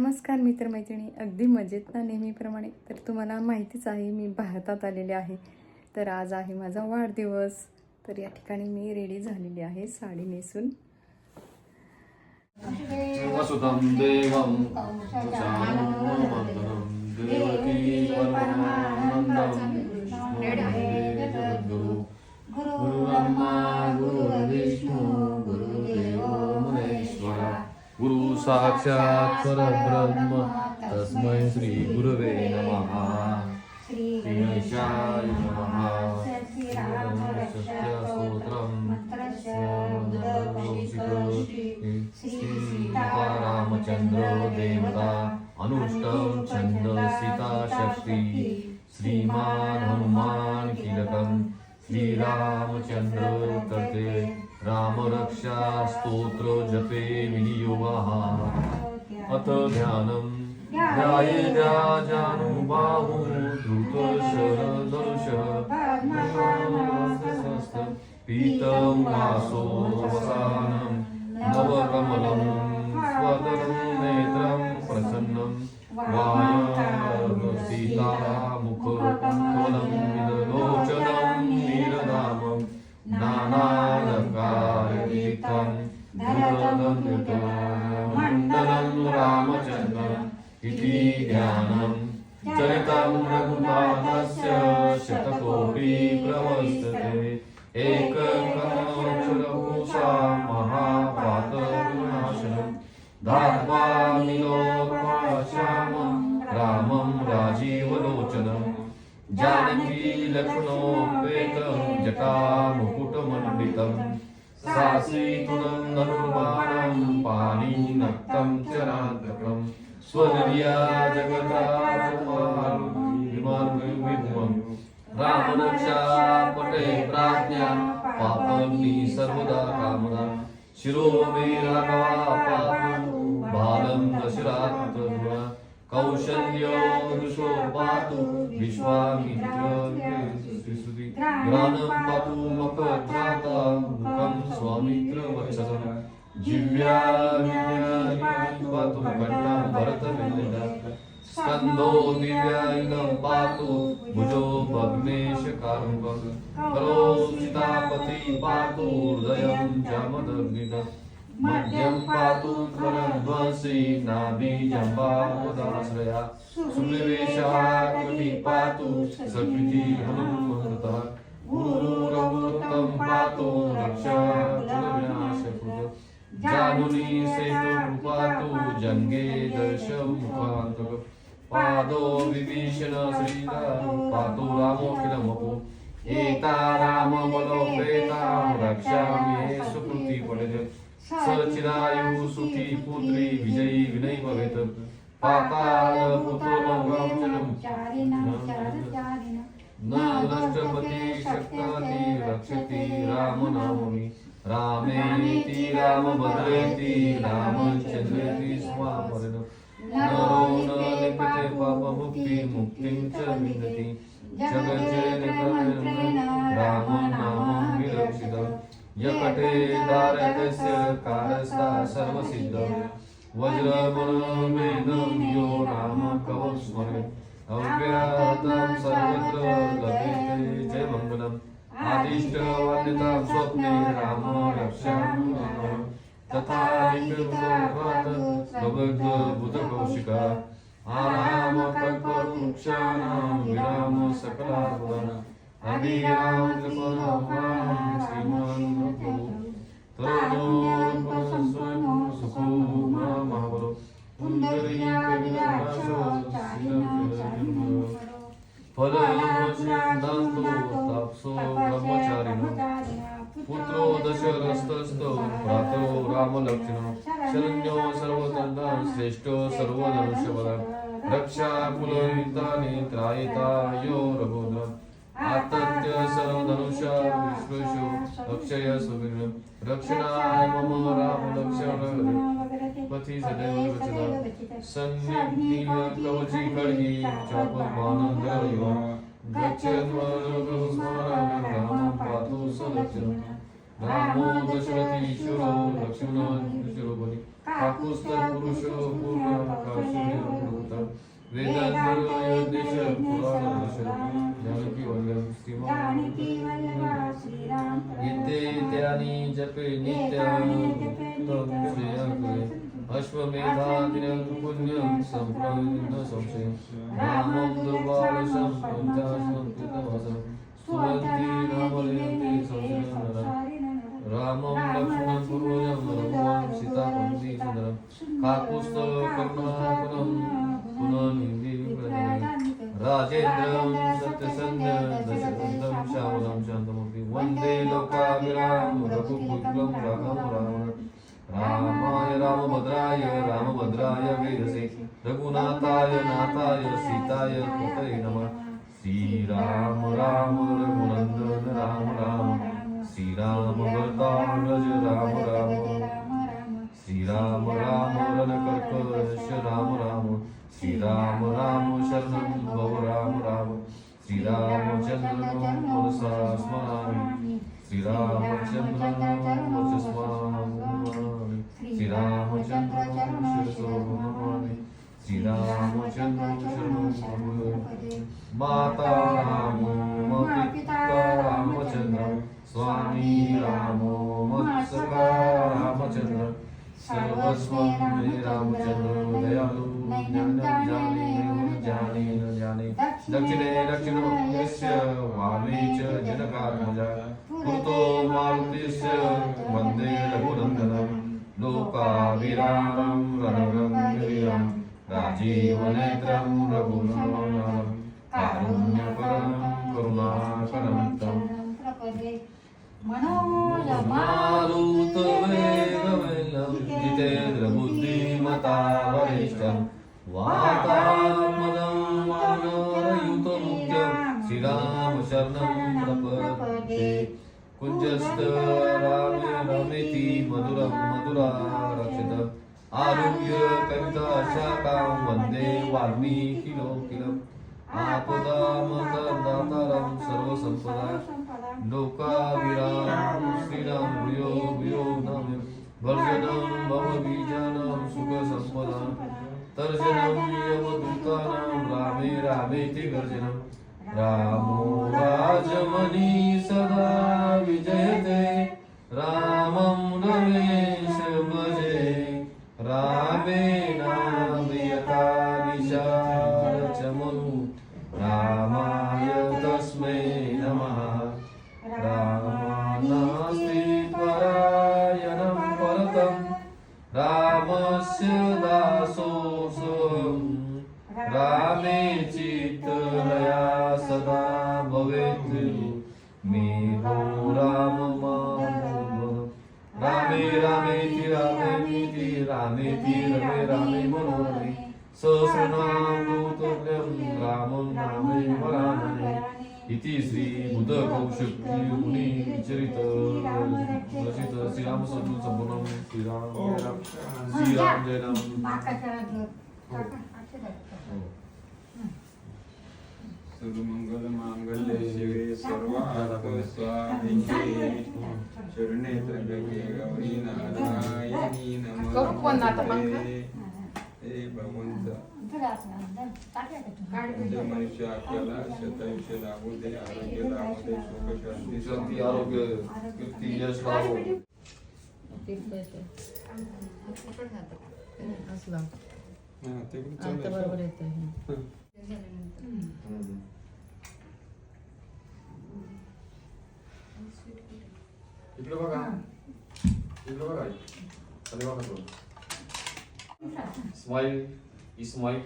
नमस्कार मित्रमैत्रिणी अगदी मजेत ना नेहमीप्रमाणे तर तुम्हाला माहितीच आहे मी भारतात आलेले आहे तर आज आहे माझा वाढदिवस तर या ठिकाणी मी रेडी झालेली आहे साडी नेसून गुरु ब्रह्मा गुरु विष्णू गुरु साक्षात् परब्रह्म तस्मै श्री गुरवे नमः। श्रीगणेशाय नमः। सत्यस्तोत्रम् सीतारामचन्द्र। अथ ध्यानं ध्याये जानुबाहु द्रुतशरदर्शः पीतं वासो वसानं नवकमलं स्वदनं नेत्रं प्रसन्नं वायसीतामुखफलं विलोचनं नीरदामं नानालङ्कारयुक्तं धृतदन्युतमण्डलं इति ज्ञानं चरितं रघुनाथस्य शतकोटि प्रवर्तते एककमक्षरभूषा महापातविनाशनम् धात्वा निलोकश्यामं रामं राजीवलोचनं जानकी लक्ष्मणोपेतं जटामुकुटमण्डितं सासीतुलं धनुर्बाणं स्वदर्या जगदात्माविमं रामरक्षा पटे प्राज्ञा पापग्नि सर्वदा कामना शिरो मे राघवा पातु बालं दशरात्मतुर्वा कौशल्यो दृशो पातु विश्वामित्र ज्ञानं पातु मकत्राता मुखं स्वामित्रवत्सलं जिव्या विद्यानि पातु कण्ठं स्कन्दो दिव्यायुधं पातु भुजो भग्नेशकारुकं करो सीतापति पातु हृदयं मध्यं पातु नाभिजम्बापदाश्रया सुनिवेशः कृति पातु सकृति पातु रक्षा जानुनी सेतु पातु जङ्गे दर्शमुखान्तक पादो विभीषण श्रीराम पातु रामोऽखिलमपु एता रामबलोपेता रक्षामि हे सुकृति पठित सचिरायु सुखी पुत्री विजयी विनय भवेत। पाताल न नष्टपति शक्ति रक्षति रामनामि रामेति रामभद्रेति रामचन्द्रेति स्वापरिणम् नरो न लिखते पापमुक्ति मुक्तिं च विन्दति। जगज्जयनिकरेण राम नाम विरक्षितम् यकटे दारकस्य कारस्ता सर्वसिद्धं। वज्रमणमेनं यो नाम कवं स्मरेत् अव्याहतं सर्वत्र लभेते। जयमङ्गलम् आदिष्टवन्दितां स्वप्ने रामो रक्षामि माम्। तथा बुधकौशिका आराम कल्पवृक्षाणां विराम सकलाभवन अभिराम कृपणां श्रीमान् प्रभु तरुणो सुखो महावरो पुण्डरीकविनाशो फलसिद्धान्तो तापसो ब्रह्मचारिणो पुत्रो दशरथस्थो भ्रातो रामलक्ष्मणो शरण्यो सर्वतन्ता श्रेष्ठो सर्वधनुष्यबलं रक्षा कुलयुक्तानि त्रायिता यो रघुद्रम् आतत्य सर्वधनुषा विश्वेषु अक्षय सुविरं रक्षणाय मम राम लक्ष्मण संपत्ति सदैव वचदा सन्निधिः कवचीकर्हि चापमानन्दयो गच्छन्वलोकस्मरणं पातु सलक्षणं रामो दशरथीश्वरो लक्ष्मणादिशरोपरि काकुस्तत्पुरुषो पूर्णाकाशभूत वेदान्तयोदेश पुराणदश जानकी वल्लभ श्रीमा गीते इत्यादि जपे नित्यानि पूर्णकाश पुण्यं सम्प्रविन्न संशयं रामं दुर्बालशं पञ्चाशङ्कृतवासं सुवन्ति रामलयन्ति संशयं रामं लक्ष्मणं पूर्वजं रघुवं सीतापन्ति सुन्दरं काकुत्स्थकरुणाकरं पुनर्निधि राजेन्द्रं सत्यसन्ध्य दशकन्दं श्यामलं शान्तमूर्ति वन्दे लोकाभिराम रघुपुत्रं रावण रामाय रामभद्राय रामभद्राय वेदसे रघुनाथाय नाथाय सीताय कृतये नमः। श्रीराम राम रघुनन्दन राम राम। श्रीराम राम राम। श्रीराम राम रणकर्कश राम राम। श्रीराम राम शरणं भव राम राम। श्रीरामचन्द्रं मनसा स्मरामि श्रीरामचन्द्रं वच स्मरामि श्रीरामचन्द्रं शिरसो नमामि श्रीरामचन्द्रं शरणं भव माता रामो मारुतवेगमेलं जितेन्द्रबुद्धिमता वरिष्ठं वातात्मनं मानरयुतमुख्यं श्रीरामशरणं प्रपद्ये कुञ्जस्थ रामे रमेति मधुरं मधुरा रक्षत आरुह्य कविता शाखां वन्दे आपदामतदातारं सर्वसम्पदा लोकाविराम श्रीराम भूयो भूयो नम्य वर्जनं भवबीजानां सुखसम्पदां तर्जनं यमदूतानां रामे रामेति गर्जनं। रामो राजमणि सदा विजयते। रामं रमेश दूतव्यं रामं नामे वरानने इति श्री बुधकौशकी मुनी चरित रचित श्रीराम सद्गुण संपूर्ण श्रीराम जय राम श्रीराम जय राम सर्वमंगल मांगल्ये शिवे सर्वार्थ स्वामिके शरणे त्र्यंबके गौरी नारायणी? हे भगवंत म्हणजे मनुष्य आपल्याला शतायुष्य लाभू दे आरोग्य लाभू दे सुख शांती शांती आरोग्य कीर्ती यश लाभो ते इकडे बघा. इकडे बघा. खाली बघा थोडं स्माइल İsmail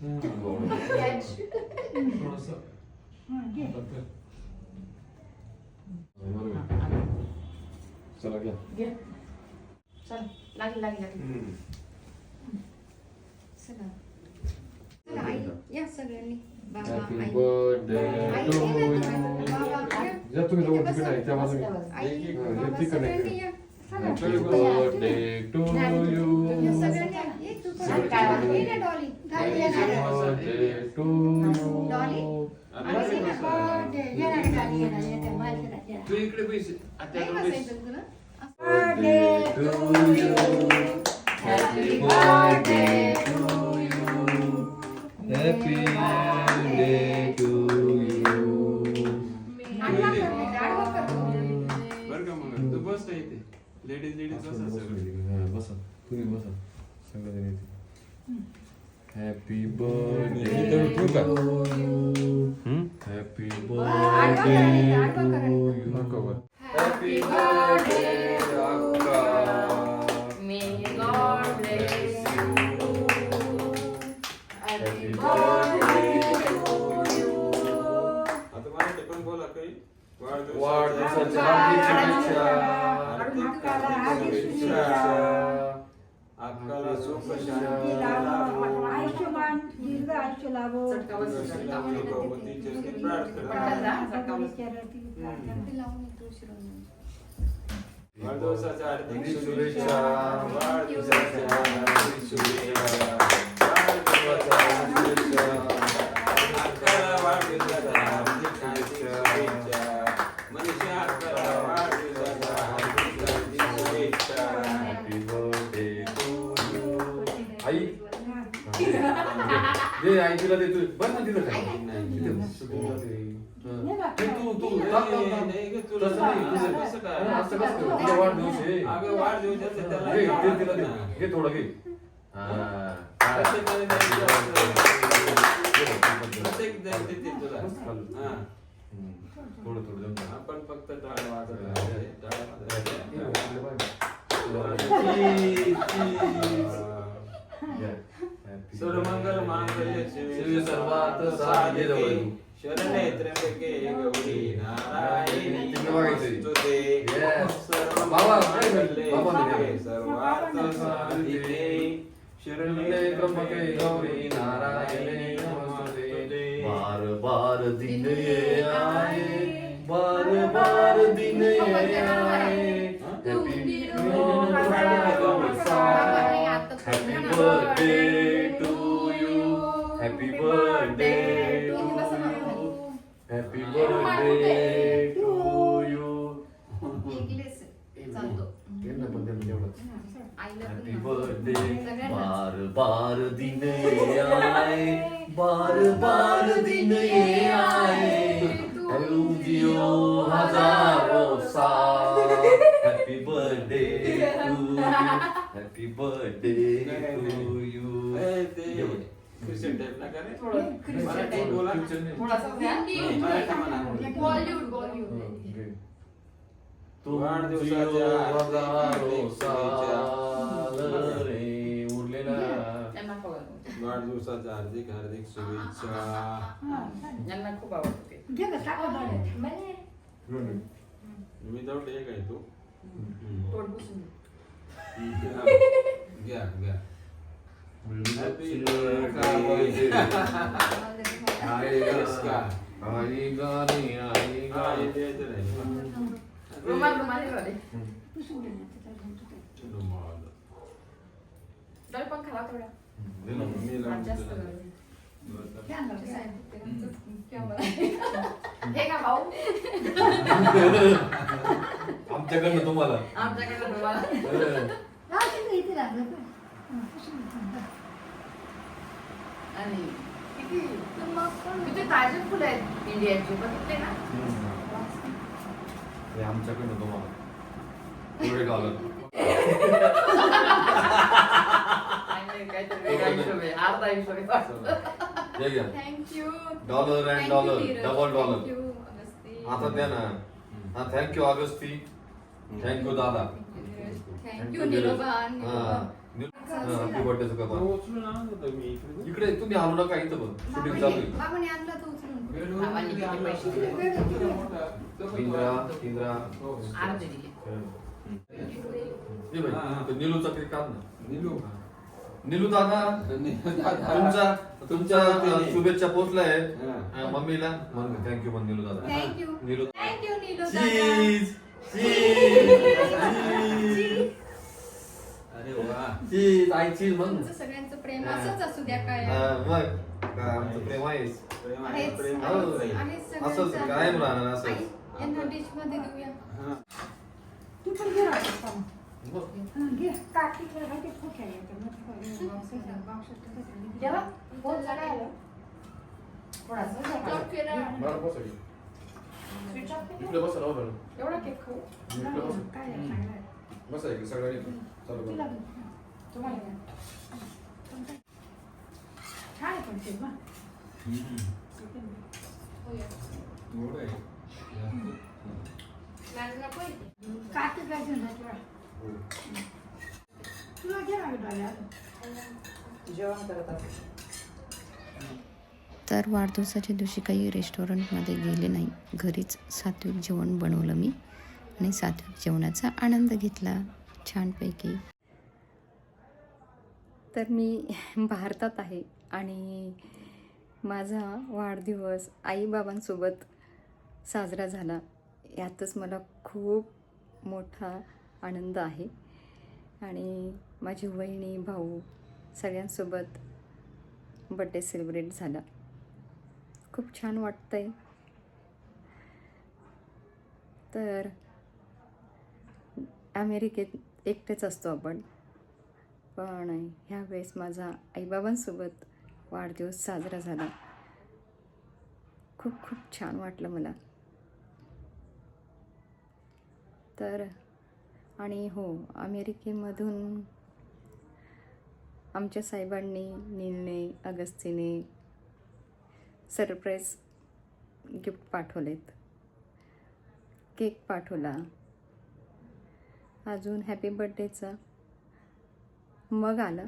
Hmm. थोडंसं. चला घ्या. घे. चल लागली लागली लागली. हम्म. या सगळ्यांनी. बाबा हॅपी आई. बर्थडे आई टू ये. या. तुम्ही दोघं तिकडे आहे, त्या. आई, एक- एक. सगळ्यांनी या. चला. हॅपी बर्थडे टू यू या. सगळ्यांनी. you. तू इकडे बैस आत्याकडे बैस. Birthday to you. Happy birthday to you. Happy birthday to you. बर का मग तू बस ना इथे. लेडीज लेडीज बसा सगळे. हा, बसा तुम्ही बसा. इथे. हॅपी बर्थडे हॅपी बर्थडे अक्का May God bless you. Happy birthday to you आता मराठी पण बोला काही वाढदिवसाच्या हार्दिक शुभेच्छा हार्दिक शुभेच्छा अक्काला सुख शांती आयुष्यमान आयुष्य लाभो वाढदिवसाच्या हार्दिक शुभेच्छा. वाढदिवसाच्या हार्दिक शुभेच्छा. वाढदिवसाच्या हार्दिक शुभेच्छा. दे आई तिला दे तू बस ना काय तिथे. हा. हे तू तू नाही. नाही तुला तसं नाही, तुझं- कसं काय? हा, असं कसं काय? तुझा वाढदिवस आहे. अगं वाढदिवसाचं त्याला घे, काय दे तिला दे. ना. घे थोडं घे हा. प्रत्येकाने द्यायचं असतं. प्रत्येक द्या- देतील तुला. मस्त खाल्लं. हा. हम्म. थोडं थोडं जमतं. आपण फक्त टाळ्या घ्या. सर्वमंगल मांगल्ये शिवे सर्वार्थ साधिके शरणे त्र्यंबके गौरी नारायणी. नमोस्तुते. सर्वमंगल साधिके शरण्ये त्र्यंबके गौरी नारायणे नमोस्तुते. बार बार दिन ये आए बार बार दिन ये आए. Happy birthday Happy birthday to you. घे ना पण त्यांना तेवढंच. Happy birthday. बार बार दिन ये रे उरलेला. यांना खाऊ घालू. वाढदिवसाच्या हार्दिक हार्दिक शुभेच्छा. यांना खूप आवडते. मी जाऊ एक आहे तू. घ्या घ्या. रुमाल रुमाल. रुमाल. डोळे पण खावा थोडा जास्त. हे का भाऊ आमच्याकडनं तुम्हाला आमच्याकडे रुमाल हं. आणि किती? किती ताजे फुलं आहेत इंडियाचे बघितले ना? हे आमच्याकडनं तुम्हाला. पुढे डॉलर अर्धा हिशोब. हे thank you and dollar double dollar आता द्या ना. हा thank you Agasti thank you दादा. थँक्यू निरोबा हा इकडे. तुम्ही हलू नका इथं बघ शूटिंग चालू. इंद्रा इंद्रा. अर्धे दिले. ये बाई, तो निलूचा तरी काढ ना निलू. निलू दादा. तुमचा तुमच्या तुमच्या शुभेच्छा पोहोचल्या. हा. हा, मम्मीला. म्हण थँक्यू म्हण निलू दादा. थँक्यू निलू थँक्यू नीलो दादा. चीज चीज अरे वा चीज आई चीज म्हण तुमचं सगळ्यांचं प्रेम असंच असू द्या काय हा, मग आमचं प्रेम आहेच प्रेम आहे, आहेच, प्रेम हो. आहे. आहेच असंच सगळ्यांचं. कायम राहणार असंच. आई, यांना डिशमध्ये देऊया हा. तू पण घे. घे खूप आहे आलं केला. बसा की. स्विच ऑफ इकडे बसा राहू बरं. एवढा केक खाऊ इकडे बसा. काय आहे, चांगलं आहे. बसा इकडे सगळ्यांनी चालू तिला करा. दे. तुम्हाला काय? छान आहे पण ते तुला. हो. तुला घे ना डॉल्या. जेवण करत असते तर वाढदिवसाच्या दिवशी काही रेस्टॉरंटमध्ये गेले नाही घरीच सात्विक जेवण बनवलं मी आणि सात्विक जेवणाचा आनंद घेतला छानपैकी. तर मी भारतात आहे आणि माझा वाढदिवस आईबाबांसोबत साजरा झाला. यातच मला खूप मोठा आनंद आहे. आणि माझी वहिणी भाऊ सगळ्यांसोबत बड्डे सेलिब्रेट झाला. खूप छान वाटतं आहे तर अमेरिकेत एकटेच असतो आपण. पण ह्यावेळेस माझा आईबाबांसोबत वाढदिवस साजरा झाला. खूप खूप छान वाटलं मला. तर आणि हो अमेरिकेमधून आमच्या साहेबांनी नीलने अगस्तीने सरप्राईज गिफ्ट पाठवलेत. केक पाठवला. अजून हॅपी बड्डेचं मग आलं.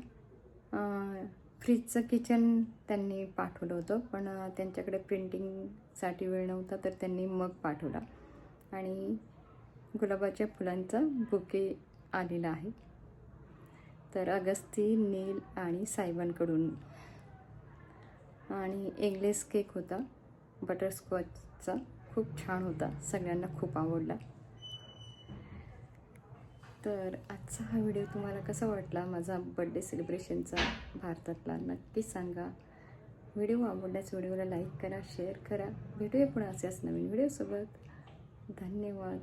फ्रीजचं किचन त्यांनी पाठवलं होतं पण त्यांच्याकडे प्रिंटिंगसाठी वेळ नव्हता तर त्यांनी मग पाठवला. आणि गुलाबाच्या फुलांचा बुके आलेला आहे. तर अगस्ती नील आणि साहेबांकडून आणि एगलेस केक होता. बटरस्कॉचचा खूप छान होता. सगळ्यांना खूप आवडला. तर आजचा हा व्हिडिओ तुम्हाला कसा वाटला? माझा बड्डे सेलिब्रेशनचा भारतातला नक्की सांगा. व्हिडिओ आवडल्यास व्हिडिओला लाईक करा शेअर करा. भेटूया पुन्हा असेच नवीन व्हिडिओसोबत धन्यवाद.